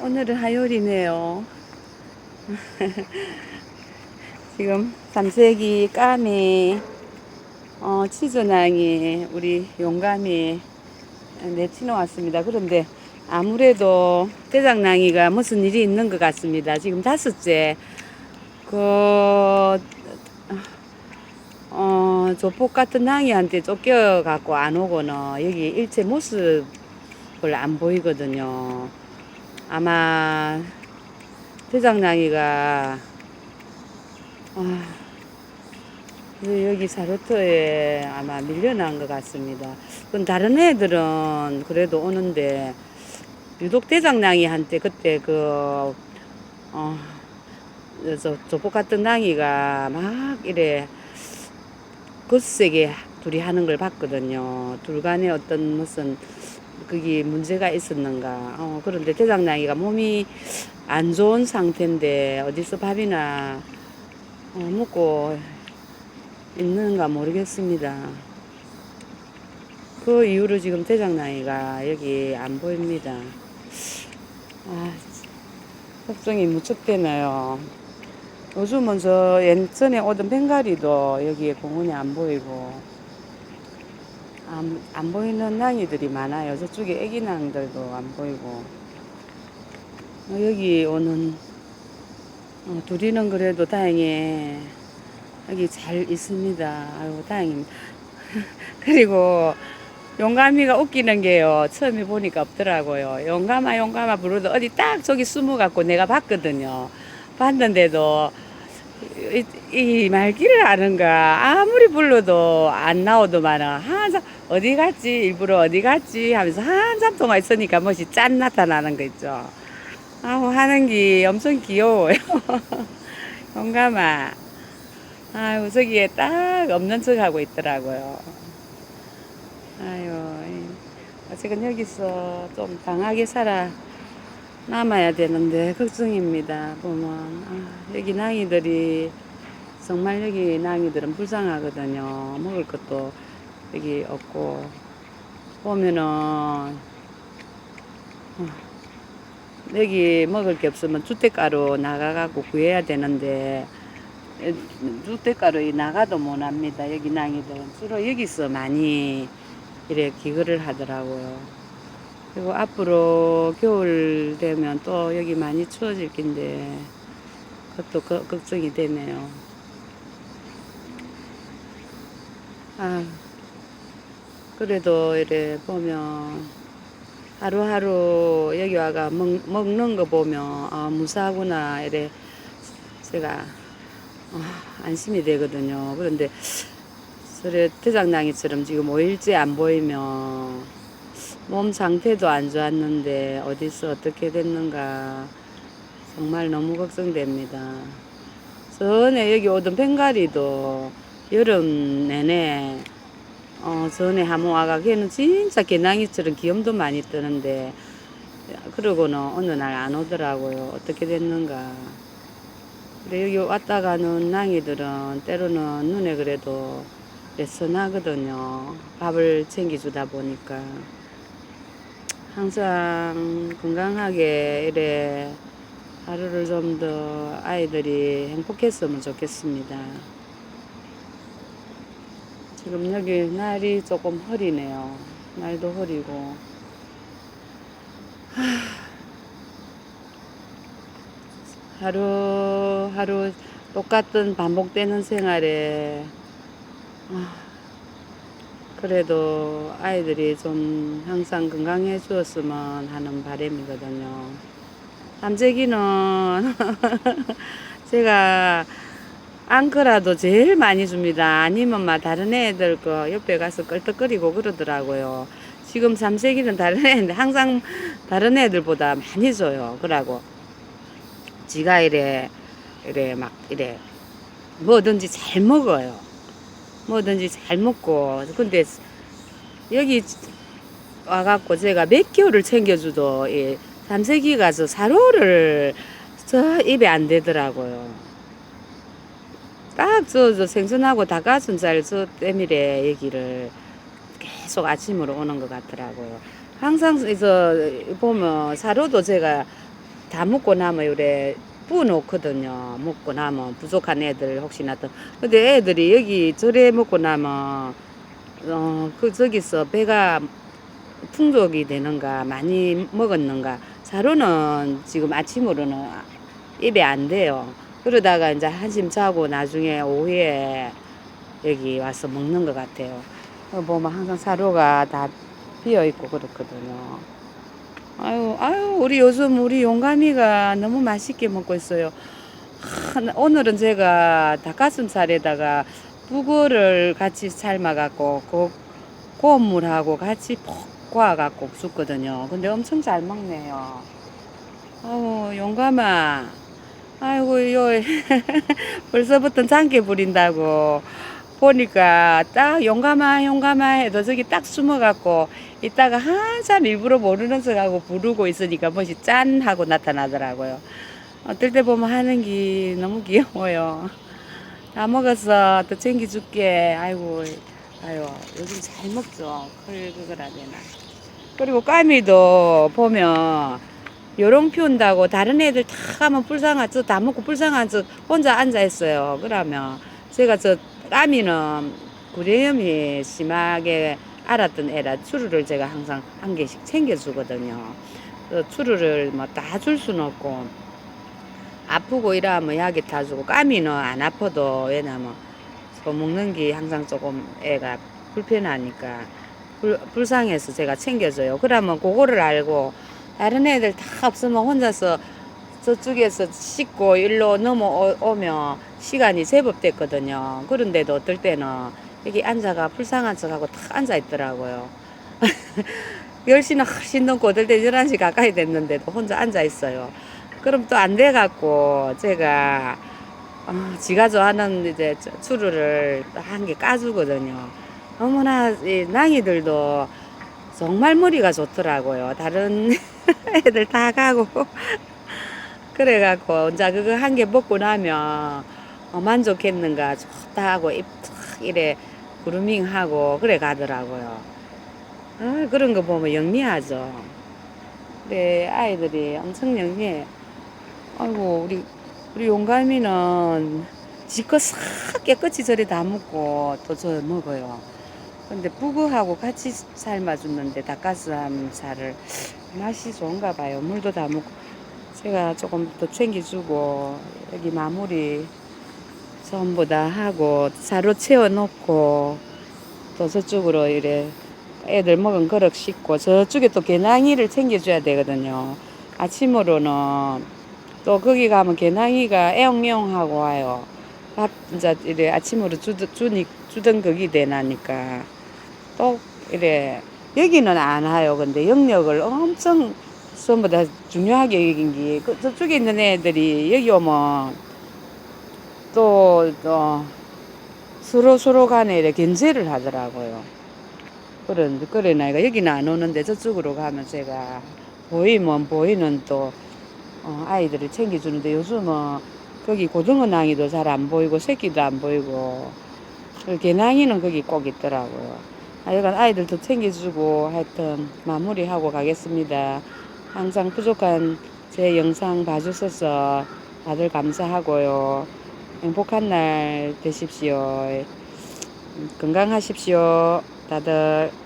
오늘은 화요일이네요. 지금 삼색이, 까미, 어, 치즈낭이, 우리 용감이 내치러 왔습니다. 그런데 아무래도 대장낭이가 무슨 일이 있는 것 같습니다. 지금 다섯째, 그, 어, 조폭 같은 낭이한테 쫓겨갖고 안 오고는 여기 일체 모습을 안 보이거든요. 아마 대장낭이가 아, 여기 사르터에 아마 밀려난 것 같습니다. 그건 다른 애들은 그래도 오는데 유독 대장낭이한테 그때 그 어, 저 조폭 같은 낭이가 막 이래 거세게 둘이 하는 걸 봤거든요. 둘 간에 어떤 무슨 그게 문제가 있었는가. 어, 그런데 대장낭이가 몸이 안 좋은 상태인데 어디서 밥이나 어, 먹고 있는가 모르겠습니다. 그 이후로 지금 대장낭이가 여기 안 보입니다. 아, 걱정이 무척 되네요. 요즘은 저 예전에 오던 벵가리도 여기에 공원에 안 보이고 안, 안 보이는 낭이들이 많아요. 저쪽에 애기 낭들도 안 보이고 어, 여기 오는 어, 둘이는 그래도 다행히 여기 잘 있습니다. 아유 다행입니다. 그리고 용감이가 웃기는 게요. 처음에 보니까 없더라고요. 용감아 용감아 부르도 어디 딱 저기 숨어갖고 내가 봤거든요. 봤는데도 이, 이 말귀를 아는가 아무리 불러도 안 나오더만은 한참 어디 갔지 일부러 어디 갔지 하면서 한참 동안 있으니까 멋이 짠 나타나는 거 있죠. 아우 하는 게 엄청 귀여워요. 용감아. 아유 저기에 딱 없는 척 하고 있더라고요. 아유 어쨌든 여기서 좀 강하게 살아 남아야 되는데 걱정입니다. 보면 아, 여기 낭이들이 정말 여기 낭이들은 불쌍하거든요. 먹을 것도 여기 없고 보면은 어, 여기 먹을 게 없으면 주택가로 나가갖고 구해야 되는데 에, 주택가로 나가도 못합니다. 여기 낭이들은 주로 여기서 많이 이래 기거를 하더라고요. 그리고 앞으로 겨울 되면 또 여기 많이 추워질 텐데 그것도 거- 걱정이 되네요. 아, 그래도 이래 보면 하루하루 여기 와가 먹, 먹는 거 보면 아, 무사하구나 이래 제가 아, 안심이 되거든요. 그런데 그래 대장낭이처럼 지금 5일째 안 보이면 몸 상태도 안 좋았는데 어디서 어떻게 됐는가 정말 너무 걱정됩니다. 전에 여기 오던 벵가리도 여름 내내 어 전에 걔는 진짜 개낭이처럼 기염도 많이 뜨는데 그러고는 어느 날 안 오더라고요. 어떻게 됐는가. 근데 여기 왔다 가는 낭이들은 때로는 눈에 그래도 레슨하거든요. 밥을 챙겨주다 보니까. 항상 건강하게 이래 하루를 좀 더 아이들이 행복했으면 좋겠습니다. 지금 여기 날이 조금 흐리네요. 날도 흐리고. 하, 하루 하루 똑같은 반복되는 생활에 아, 그래도 아이들이 좀 항상 건강해 주었으면 하는 바람이거든요. 삼재기는 제가 앙크라도 제일 많이 줍니다. 아니면 막 다른 애들 거 옆에 가서 끌떡거리고 그러더라고요. 지금 삼세기는 다른 애인데 항상 다른 애들보다 많이 줘요. 그러고 지가 이래 이래 막 이래 뭐든지 잘 먹어요. 뭐든지 잘 먹고 근데 여기 와갖고 제가 몇 개월을 챙겨주도 이 삼세기 가서 사료를 저 입에 안 되더라고요. 딱저 저 생선하고 닭가슴살 저 때밀에 얘기를 계속 아침으로 오는 것 같더라고요. 항상 저 보면 사료도 제가 다 먹고 나면 요래 부어놓거든요. 먹고 나면 부족한 애들 혹시나 또. 근데 애들이 여기 절에 먹고 나면 어, 그 저기서 배가 풍족이 되는가 많이 먹었는가 사료는 지금 아침으로는 입에 안 돼요. 그러다가 이제 한심 자고 나중에 오후에 여기 와서 먹는 것 같아요. 어, 보면 항상 사료가 다 비어 있고 그렇거든요. 아유, 아유, 우리 요즘 우리 용감이가 너무 맛있게 먹고 있어요. 하, 나- 오늘은 제가 닭가슴살에다가 북어를 같이 삶아갖고 그 고운 물하고 같이 푹 구워갖고 줬거든요. 근데 엄청 잘 먹네요. 아유, 용감아. 아이고, 요, 벌써부터 장기 부린다고. 보니까 딱 용감아, 용감아 해도 저기 딱 숨어갖고 이따가 한참 일부러 모르는 척하고 부르고 있으니까 멋이 짠 하고 나타나더라고요. 어떨 때 보면 하는 게 너무 귀여워요. 다 먹었어. 또 챙겨줄게. 아이고, 아유, 요즘 잘 먹죠. 그걸 그거라 되나. 그리고 까미도 보면 요령 피운다고 다른 애들 다 가면 불쌍한 저다 먹고 불쌍한 저 혼자 앉아 있어요. 그러면 제가 저 까미는 구례염이 심하게 알았던 애라 추루를 제가 항상 한 개씩 챙겨주거든요. 그 추루를 뭐 다 줄 수는 없고 아프고 이러면 약이 타주고 까미는 안 아파도 왜냐면 그 먹는 게 항상 조금 애가 불편하니까 불, 불쌍해서 제가 챙겨줘요. 그러면 그거를 알고 다른 애들 다 없으면 혼자서 저쪽에서 씻고 일로 넘어오면 시간이 제법 됐거든요. 그런데도 어떨 때는 여기 앉아가 불쌍한 척하고 탁 앉아 있더라고요. 10시는 훨씬 넘고 어떨 때 11시 가까이 됐는데도 혼자 앉아 있어요. 그럼 또 안 돼갖고 제가 어, 지가 좋아하는 이제 저- 추루를 한 개 까주거든요. 어머나 이 낭이들도 정말 머리가 좋더라고요. 다른 애들 다 가고 그래갖고 이제 그거 한 개 먹고 나면 어, 만족했는가 좋다 하고 입탁 이래 그루밍 하고 그래 가더라고요. 아, 그런 거 보면 영리하죠. 네 아이들이 엄청 영리해. 아이고 우리 우리 용감이는 지껏 싹 깨끗이 저리 다 먹고 또 저 먹어요. 근데 부부하고 같이 삶아줬는데 닭가슴살을 맛이 좋은가 봐요. 물도 다 먹고 제가 조금 더 챙겨주고 여기 마무리 전부 다 하고 사료 채워놓고 또 저쪽으로 이래 애들 먹은 그릇 씻고 저쪽에 또 개낭이를 챙겨줘야 되거든요. 아침으로는 또 거기 가면 개낭이가 애용애용하고 와요. 밥 이제 이래 아침으로 주, 주니 주던 거기 되나니까 또 이래 여기는 안 와요. 근데 영역을 엄청 전부 다 중요하게 여긴 게 그, 저쪽에 있는 애들이 여기 오면 또, 또 서로 서로 간에 이래 견제를 하더라고요. 그런 그래 나이가 여기는 안 오는데 저쪽으로 가면 제가 보이면 보이는 또 어, 아이들을 챙겨주는데 요즘은 거기 고등어 낭이도 잘 안 보이고 새끼도 안 보이고 그 개낭이는 거기 꼭 있더라고요. 하여간 아이들도 챙겨주고 하여튼 마무리하고 가겠습니다. 항상 부족한 제 영상 봐주셔서 다들 감사하고요. 행복한 날 되십시오. 건강하십시오. 다들.